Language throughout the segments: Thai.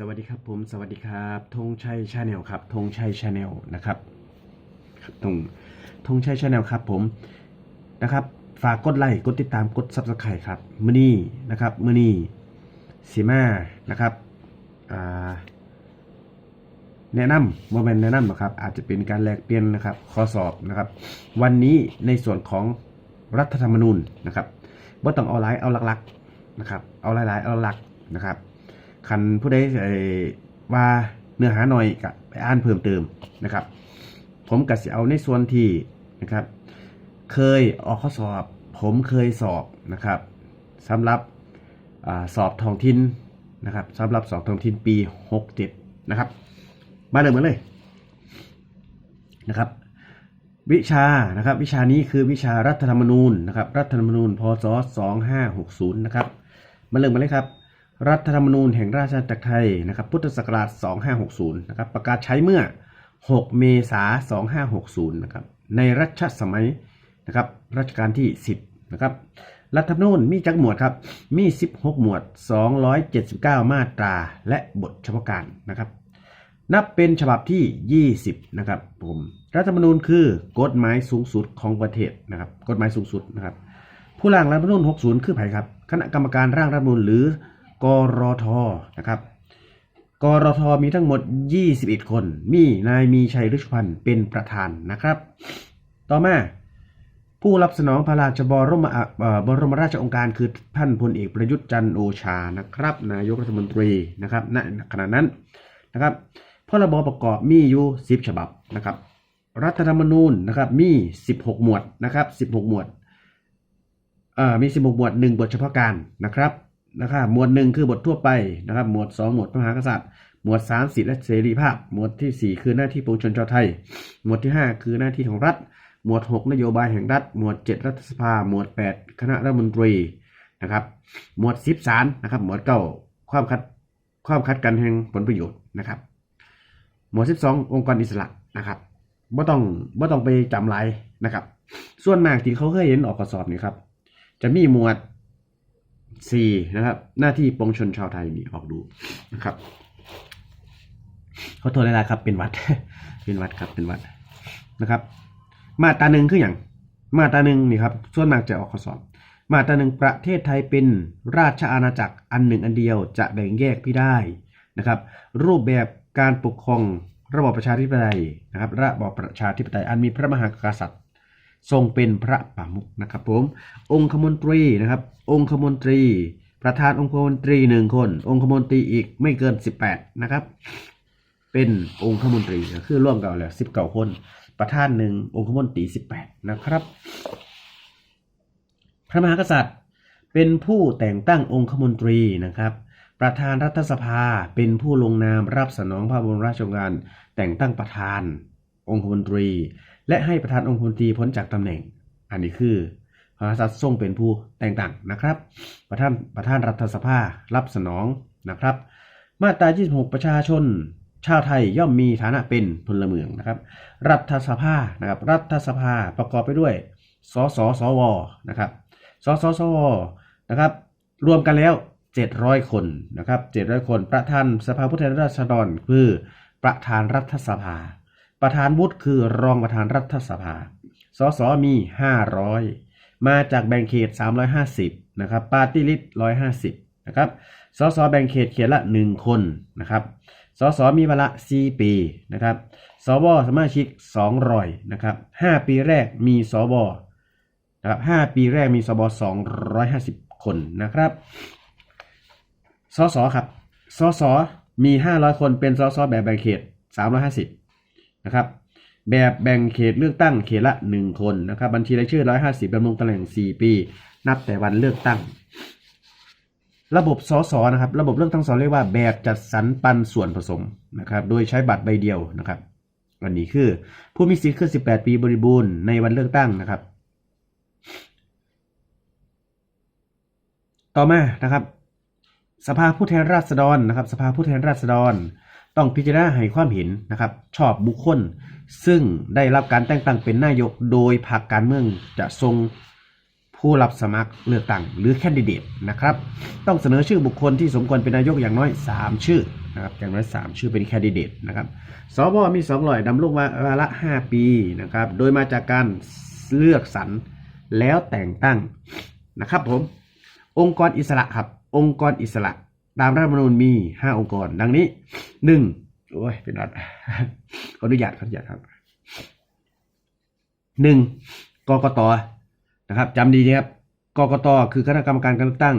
สวัสดีครับผมสวัสดีครับธงชัยชาแนลครับธงชัยชาแนลนะครับครับธงธงชัยชาแนลครับผมนะครับ ฝากกดไลค์กดติดตามกดซับสไครต์ครับมือนี้นะครับมือนี้สีมานะครับอ่าแนะนำโมเมนต์แนะนำนะครับ อาจจะเป็นการแลกเปลี่ยนนะครับ ข้อสอบนะครับ วันนี้ในส่วนของรัฐธรรมนูญนะครับว่าต้องเอาหลายเอาหลักๆนะครับ เอาหลายๆเอาหลักนะครับ คันผู้ใดเอ่ว่าเนื้อหาหน่อยกับไปอ่านเพิ่มเติมนะครับ ผมก็สิเอาในส่วนที่นะครับ เคยออกข้อสอบ ผมเคยสอบนะครับสำหรับอสอบท้องถิ่นนะครับสำหรับสอบท้องถิ่นปี 67 นะครับ มาเริ่มกันเลยนะครับวิชานะครับวิชานี้คือวิชารัฐธรรมนูญนะครับรัฐธรรมนูญพศ2560นะครับมาเริ่มกันเลยครับ รัฐธรรมนูญแห่งราชอาณาจักรไทยนะครับพุทธศักราช 2560 นะครับประกาศใช้เมื่อ 6 เมษายน 2560 นะครับในรัชสมัยนะครับรัชกาลที่ 10 นะครับรัฐธรรมนูญมีจักหมวดครับมี 16 หมวด 279 มาตราและบทเฉพาะการนะครับนับเป็นฉบับที่ 20 นะครับผมรัฐธรรมนูญคือกฎหมายสูงสุดของประเทศนะครับกฎหมายสูงสุดนะครับผู้ร่างรัฐธรรมนูญ60 คือไผครับคณะกรรมการร่างรัฐธรรมนูญหรือ กรทนะครับกรทมีทั้งหมด 21 คน มีนายมีชัยฤชพันธ์เป็นประธานนะครับ ต่อมา ผู้รับสนองพระราชบรมบรมราชองค์การคือท่านพลเอกประยุทธ์จันทร์โอชานะครับ นายกรัฐมนตรีนะครับณขณะนั้นนะครับพรบประกอบมีอยู่ 10 ฉบับนะครับ รัฐธรรมนูญนะครับมี 16 หมวดนะครับ 16 หมวดเอ่อมี 16 หมวด 1 บทเฉพาะการนะครับ นะครับหมวด1คือบททั่วไปนะครับ หมวด 2 หมวดพระมหากษัตริย์ หมวด 3 สิทธิและเสรีภาพ หมวดทีสี่ 4 คือหน้าที่ปวงชนชาวไทย หมวดที่ 5 คือหน้าที่ของรัฐ หมวด 6 นโยบายแห่งรัฐ หมวด 7 รัฐสภา หมวด 8 คณะรัฐมนตรีนะครับ หมวด 10ศาลนะครับ หมวด9ความคัดความคัดกันแห่งผลประโยชน์นะครับ หมวด 12 องค์กรอิสระนะครับบ่ต้องบ่ต้องไปจำลายนะครับ ส่วนมากที่เขาเคยเห็นออกข้อสอบนี่ครับ จะมีหมวด 4นะครับ หน้าที่ปวงชนชาวไทยนี่ออกดูนะครับเขาโทษอะไรครับ เป็นวัด เป็นวัดครับ เป็นวัดนะครับ มาตราหนึ่งคืออย่าง มาตราหนึ่งนี่ครับ ส่วนมากจะออกข้อสอบ มาตราหนึ่งประเทศไทยเป็นราชอาณาจักรอันหนึ่งอันเดียว จะแบ่งแยกไม่ได้นะครับ รูปแบบการปกครองระบอบประชาธิปไตยนะครับ ระบอบประชาธิปไตยอันมีพระมหากษัตริย์ ทรงเป็นพระประมุขนะครับผม องคมนตรีนะครับ องคมนตรี ประธานองคมนตรีหนึ่งคน องคมนตรีอีกไม่เกิน 18 นะครับ เป็นองคมนตรีคือร่วมกันแล้ว19คน ประธานหนึ่งองคมนตรี18นะครับ พระมหากษัตริย์เป็นผู้แต่งตั้งองคมนตรีนะครับ ประธานรัฐสภาเป็นผู้ลงนามรับสนองพระบรมราชโองการแต่งตั้งประธานองคมนตรี และให้ประธานองคมนตรีพ้นจากตำแหน่ง อันนี้คือพระมหากษัตริย์ทรงเป็นผู้แต่งตั้งนะครับ ประธานประธานรัฐสภารับสนองนะครับ มาตรา 26 ประชาชน ชาวไทยย่อมมีฐานะเป็นพลเมืองนะครับ รัฐสภานะครับรัฐสภาประกอบไปด้วยสสสวนะครับสสสวนะครับ รวมกันแล้ว 700 คนนะครับ700 คน ประธานสภาผู้แทนราษฎรคือประธานรัฐสภา ประธานวุฒิคือรองประธานรัฐสภา สสมี 500 มาจากแบ่งเขต 350 นะครับ ปาร์ตี้ลิสต์150 นะครับ สสแบ่งเขตเขตละ 1 คน นะครับ สสมีเวลา4 ปี นะครับ สวสมาชิก 200 นะครับ 5 ปีแรกมีสวนะครับ5ปีแรกมีสว250 คนนะครับ สสครับ สสมี 500 คน เป็นสสแบบแบ่งเขต 350 นะครับ แบบแบ่งเขตเลือกตั้งเขตละ 1 คนนะครับบัญชีรายชื่อ 150ดำรงตำแหน่ง 4 ปี นับแต่วันเลือกตั้ง ระบบสสนะครับ ระบบเลือกตั้งสเรียกว่าแบบจัดสรรปันส่วนผสมนะครับ โดยใช้บัตรใบเดียวนะครับอันนี้คือ ผู้มีสิทธิ์คือ18 ปีบริบูรณ์ในวันเลือกตั้งนะครับ ต่อมานะครับ สภาผู้แทนราษฎรนะครับ สภาผู้แทนราษฎร ต้องพิจารณาให้ความเห็นนะครับ ชอบบุคคล ซึ่งได้รับการแต่งตั้งเป็นนายกโดยพรรคการเมืองจะทรงผู้รับสมัครเลือกตั้งหรือแคนดิเดตนะครับ ต้องเสนอชื่อบุคคลที่สมควรเป็นนายกอย่างน้อย 3 ชื่อนะครับอย่างน้อย 3 ชื่อเป็นแคนดิเดตนะครับสวมี2ร้อยดำรงวาระ 5 ปีนะครับ โดยมาจากการเลือกสรรแล้วแต่งตั้งนะครับผม องค์กรอิสระครับ องค์กรอิสระ ตามรัฐธรรมนูญมี 5 องค์กร ดังนี้ 1 โอ้ย เป็นรัฐขออนุญาตขออนุญาตครับ 1. กกตนะครับจำดีนะครับกกตคือคณะกรรมการการเลือกตั้ง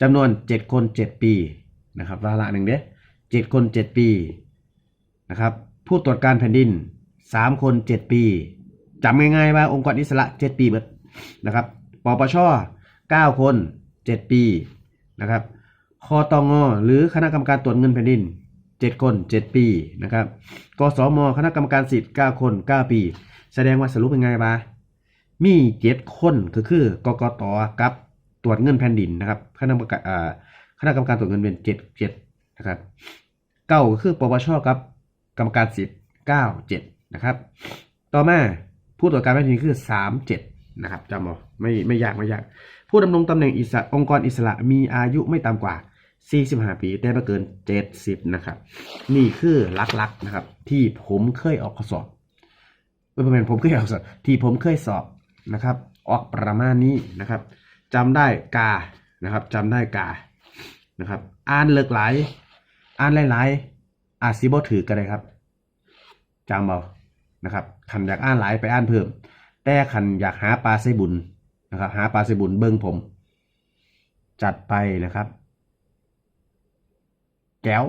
จำนวน 7 คน 7 ปีนะครับวาระหนึ่งเด้เจ็ดคน 7 ปีนะครับผู้ตรวจการแผ่นดิน 3 คน 7 ปีจำง่ายๆว่าองค์กรอิสระ 7 ปีเบิดนะครับปปช9 คน 7 ปีนะครับ คอตงอหรือคณะกรรมการตรวจเงินแผ่นดิน 7 คน 7 ปีนะครับกสมคณะกรรมการสิทธิ์ 9 คน 9 ปี แสดงว่าสรุปเป็นไงบ้ามีเจ็ดคนก็คือกกตกับตรวจเงินแผ่นดินนะครับคณะกรรมการอ่าคณะกรรมการตรวจเงินเป็นเจ็ดเจ็ดนะครับเก้าก็คือปปชกับกรรมการสิทธิ์เก้าเจ็ดนะครับ ต่อมาผู้ตรวจการแผ่นดินคือสามเจ็ดนะครับจำเอาไม่ไม่ยากไม่ยาก ผู้ดำรงตำแหน่งอิสระองค์กรอิสระมีอายุไม่ต่ำกว่า 45 ปีแต่ไม่เกิน 70 นะครับ นี่คือลักๆนะครับ ที่ผมเคยออกข้อสอบเออเป็นผมเคยออกสอบที่ผมเคยสอบนะครับ ออกประมาณนี้นะครับจำได้กานะครับจำได้กานะครับ อ่านเลิกหลาย อ่านหลายๆอาจสิบถือก็ได้ครับจำเอานะครับขันอยากอ่านหลายไปอ่านเพิ่ม แต่ขันอยากหาปลาไส้บุญนะครับ หาปลาไส้บุญเบิ้งผม จัดไปนะครับ แก้ว